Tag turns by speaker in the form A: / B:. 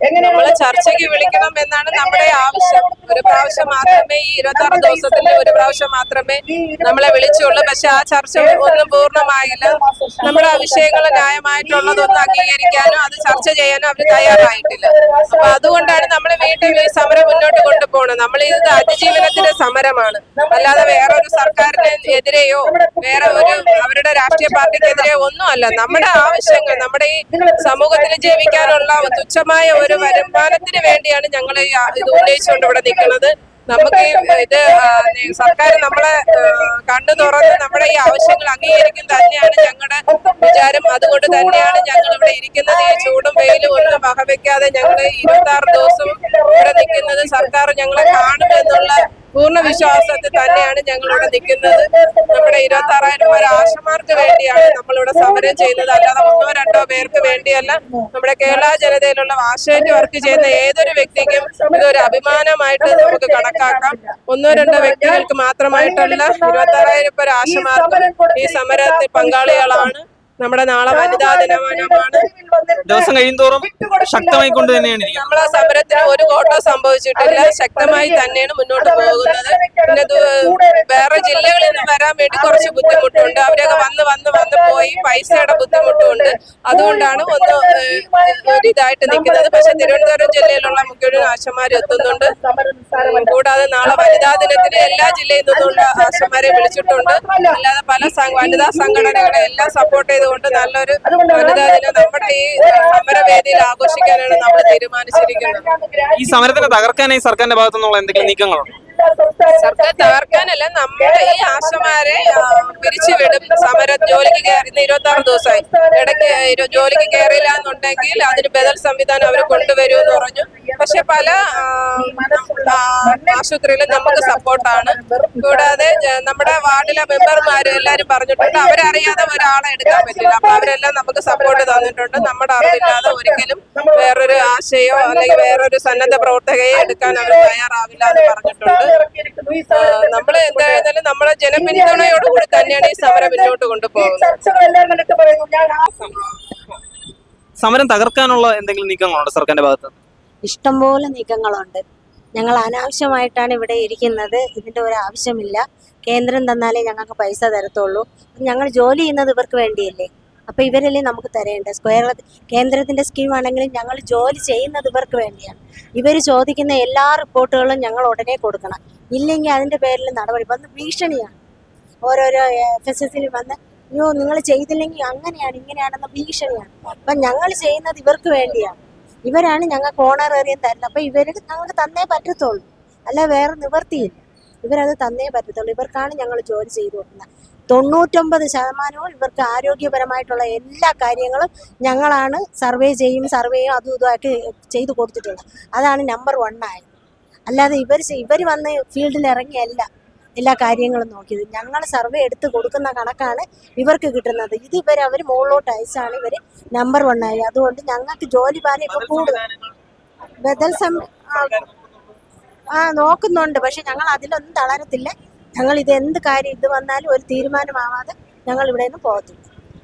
A: നമ്മൾ ചർച്ചയ്ക്ക് വിളിക്കണം എന്നാണ് നമ്മുടെ ആവശ്യം. ഒരു പ്രാവശ്യം മാത്രമേ ഈ ഇരുപത്തി ആറ് ദിവസത്തിൽ ഒരു പ്രാവശ്യം മാത്രമേ നമ്മളെ വിളിച്ചുള്ളൂ. പക്ഷെ ആ ചർച്ച ഒന്നും പൂർണമായില്ല. നമ്മുടെ ആ വിഷയങ്ങൾ ന്യായമായിട്ടുള്ളതൊന്നും അംഗീകരിക്കാനോ അത് ചർച്ച ചെയ്യാനോ അവർ തയ്യാറായിട്ടില്ല. അപ്പൊ അതുകൊണ്ടാണ് നമ്മൾ വീണ്ടും ഈ സമരം മുന്നോട്ട് കൊണ്ടുപോകണം നമ്മൾ ഇത് അതിജീവനത്തിന്റെ സമരമാണ്. അല്ലാതെ വേറൊരു സർക്കാരിന് എതിരെയോ വേറെ ഒരു അവരുടെ രാഷ്ട്രീയ പാർട്ടിക്കെതിരെയോ ഒന്നും അല്ല നമ്മുടെ ആവശ്യങ്ങൾ നമ്മുടെ ഈ സമൂഹത്തിൽ ജീവിക്കാനുള്ള തുച്ഛമായ ഒരു വരുമാനത്തിന് വേണ്ടിയാണ് ഞങ്ങൾ ഇത് ഉന്നയിച്ചുകൊണ്ട് ഇവിടെ നിൽക്കുന്നത്. നമുക്ക് ഇത് സർക്കാർ നമ്മളെ കണ്ടു തുറന്ന് നമ്മുടെ ഈ ആവശ്യങ്ങൾ അംഗീകരിക്കും തന്നെയാണ് ഞങ്ങളുടെ വിചാരം. അതുകൊണ്ട് തന്നെയാണ് ഞങ്ങൾ ഇവിടെ ഇരിക്കുന്നത്. ഈ ചൂടും വെയിലും ഒന്നും വകവെക്കാതെ ഞങ്ങൾ ഇരുപത്തി ആറ് ദിവസം ഇവിടെ നിൽക്കുന്നത്. സർക്കാർ ഞങ്ങളെ കാണുമെന്നുള്ള പൂർണ വിശ്വാസത്തിൽ തന്നെയാണ് ഞങ്ങൾ ഇവിടെ നിൽക്കുന്നത്. നമ്മുടെ ഇരുപത്തി ആറായിരം പേർ ആശമാർക്ക് വേണ്ടിയാണ് നമ്മളിവിടെ സമരം ചെയ്യുന്നത്. അല്ലാതെ ഒന്നോ രണ്ടോ പേർക്ക് വേണ്ടിയല്ല. നമ്മുടെ കേരള ജനതയിലുള്ള ആശയറ്റ് വർക്ക് ചെയ്യുന്ന ഏതൊരു വ്യക്തിക്കും ഇതൊരു അഭിമാനമായിട്ട് നമുക്ക് കണക്കാക്കാം. ഒന്നോ രണ്ടോ വ്യക്തികൾക്ക് മാത്രമായിട്ടല്ല ഇരുപത്തി ആറായിരം പേർ ആശമാർക്കും ഈ സമരത്തിൽ പങ്കാളികളാണ്. നമ്മുടെ നാളെ വനിതാ ദിനമാണ്
B: ദിവസം കഴിയുന്തോറും ശക്തമായി കൊണ്ട് തന്നെയാണ്
A: നമ്മളെ സമരത്തിന് ഒരു കോട്ടം സംഭവിച്ചിട്ടില്ല. ശക്തമായി തന്നെയാണ് മുന്നോട്ട് പോകുന്നത്. പിന്നെ വേറെ ജില്ലകളിൽ നിന്ന് വരാൻ വേണ്ടി കുറച്ച് ബുദ്ധിമുട്ടുണ്ട്. അവരൊക്കെ വന്ന് വന്ന് വന്ന് പോയി പൈസയുടെ ബുദ്ധിമുട്ടുണ്ട്. അതുകൊണ്ടാണ് ഒന്ന് ഒരിതായിട്ട് ഇതായിട്ട് നിൽക്കുന്നത്. പക്ഷെ തിരുവനന്തപുരം ജില്ലയിലുള്ള മുഖ്യ ആശമാർ എത്തുന്നുണ്ട്. കൂടാതെ നാളെ വനിതാ ദിനത്തിന് എല്ലാ ജില്ലയിൽ നിന്നുള്ള ആശമാരെ വിളിച്ചിട്ടുണ്ട്. അല്ലാതെ പല വനിതാ സംഘടനകളെ എല്ലാം സപ്പോർട്ട് ചെയ്തുകൊണ്ട് നല്ലൊരു വനിതാ ദിനം നമ്മുടെ ഈ സമരവേദിയിൽ ആഘോഷിക്കാനാണ് നമ്മൾ തീരുമാനിച്ചിരിക്കുന്നത്.
B: ഈ സമരത്തിനെ തകർക്കാനായി സർക്കാരിന്റെ ഭാഗത്തു നിന്നുള്ള എന്തെങ്കിലും നീക്കങ്ങളുണ്ട്
A: സർക്കാർ തകർക്കാനല്ല നമ്മുടെ ഈ ആശമാരെ ആ, പിരിച്ചുവിടും സമരം ജോലിക്ക് കയറി ഇന്ന് ഇരുപത്തി ആറ് ദിവസമായി. ഇടയ്ക്ക് ജോലിക്ക് കയറിയില്ല എന്നുണ്ടെങ്കിൽ അതിന് ബദൽ സംവിധാനം അവർ കൊണ്ടുവരും എന്ന് പറഞ്ഞു. പക്ഷെ പല ആശുപത്രിയിലും നമുക്ക് സപ്പോർട്ടാണ്. കൂടാതെ നമ്മുടെ വാർഡിലെ മെമ്പർമാർ എല്ലാരും പറഞ്ഞിട്ടുണ്ട് അവരറിയാതെ ഒരാളെ എടുക്കാൻ പറ്റില്ല. അപ്പൊ അവരെല്ലാം നമുക്ക് സപ്പോർട്ട് തന്നിട്ടുണ്ട്. നമ്മുടെ അറിവില്ലാതെ ഒരിക്കലും വേറൊരു ആശയോ അല്ലെങ്കിൽ വേറൊരു സന്നദ്ധ പ്രവർത്തകയെ എടുക്കാൻ അവർ തയ്യാറാവില്ല എന്ന് പറഞ്ഞിട്ടുണ്ട്. നമ്മൾ എന്തായാലും നമ്മളെ ജനപിന്തുണയോടുകൂടി തന്നെയാണ് ഈ സമരം മുന്നോട്ട് കൊണ്ടുപോകുന്നത്.
B: സമരം തകർക്കാനുള്ള എന്തെങ്കിലും നീക്കങ്ങളുണ്ട് സർക്കാരിന്റെ ഭാഗത്ത്?
C: ഇഷ്ടംപോലെ നീക്കങ്ങളുണ്ട്. ഞങ്ങൾ അനാവശ്യമായിട്ടാണ് ഇവിടെ ഇരിക്കുന്നത്. ഇതിന്റെ ഒരു ആവശ്യമില്ല. കേന്ദ്രം തന്നാലേ ഞങ്ങൾക്ക് പൈസ തരത്തുള്ളൂ. ഞങ്ങൾ ജോലി ചെയ്യുന്നത് ഇവർക്ക് വേണ്ടിയല്ലേ? അപ്പൊ ഇവരല്ലേ നമുക്ക് തരേണ്ടത്? സ്ക്വയർ കേന്ദ്രത്തിന്റെ സ്കീം ആണെങ്കിലും ഞങ്ങൾ ജോലി ചെയ്യുന്നത് ഇവർക്ക് വേണ്ടിയാണ്. ഇവർ ചോദിക്കുന്ന എല്ലാ റിപ്പോർട്ടുകളും ഞങ്ങൾ ഉടനെ കൊടുക്കണം. ഇല്ലെങ്കിൽ അതിന്റെ പേരിൽ നടപടി. വന്ന് ഭീഷണിയാണ്. ഓരോരോ എസിൽ വന്ന് അയ്യോ നിങ്ങൾ ചെയ്തില്ലെങ്കിൽ അങ്ങനെയാണ് ഇങ്ങനെയാണെന്ന ഭീഷണിയാണ്. അപ്പം ഞങ്ങൾ ചെയ്യുന്നത് ഇവർക്ക് വേണ്ടിയാണ്. ഇവരാണ് ഞങ്ങൾക്ക് ഓണറേറിയം തരുന്നത്. അപ്പൊ ഇവർ ഞങ്ങൾക്ക് തന്നേ പറ്റത്തുള്ളൂ. അല്ല വേറെ നിവർത്തിയില്ല. ഇവരത് തന്നേ പറ്റത്തുള്ളൂ. ഇവർക്കാണ് ഞങ്ങൾ ജോലി ചെയ്തു കൊടുക്കുന്നത്. തൊണ്ണൂറ്റൊമ്പത് ശതമാനവും ഇവർക്ക് ആരോഗ്യപരമായിട്ടുള്ള എല്ലാ കാര്യങ്ങളും ഞങ്ങളാണ് സർവേ ചെയ്യും സർവേയും അതും ഇതുമായിട്ട് ചെയ്തു കൊടുത്തിട്ടുള്ളത്. അതാണ് നമ്പർ വൺ ആയത്. അല്ലാതെ ഇവർ ഇവർ വന്ന് ഫീൽഡിൽ ഇറങ്ങിയല്ല. എല്ലാ കാര്യങ്ങളും നോക്കിയത്. ഞങ്ങൾ സർവേ എടുത്ത് കൊടുക്കുന്ന കണക്കാണ് ഇവർക്ക് കിട്ടുന്നത്. ഇത് ഇവർ അവർ മുകളിലോട്ട് അയച്ചാണ് ഇവർ നമ്പർ വൺ ആയി. അതുകൊണ്ട് ഞങ്ങൾക്ക് ജോലി ഭാരം ഇപ്പൊ കൂടുതൽ ബദൽ സം ആ നോക്കുന്നുണ്ട്. പക്ഷെ ഞങ്ങൾ അതിലൊന്നും തളരത്തില്ല. ഞങ്ങൾ ഇത് എന്ത് കാര്യം ഇത് വന്നാലും ഒരു തീരുമാനമാവാതെ ഞങ്ങൾ ഇവിടെ നിന്ന് പോകത്തില്ല.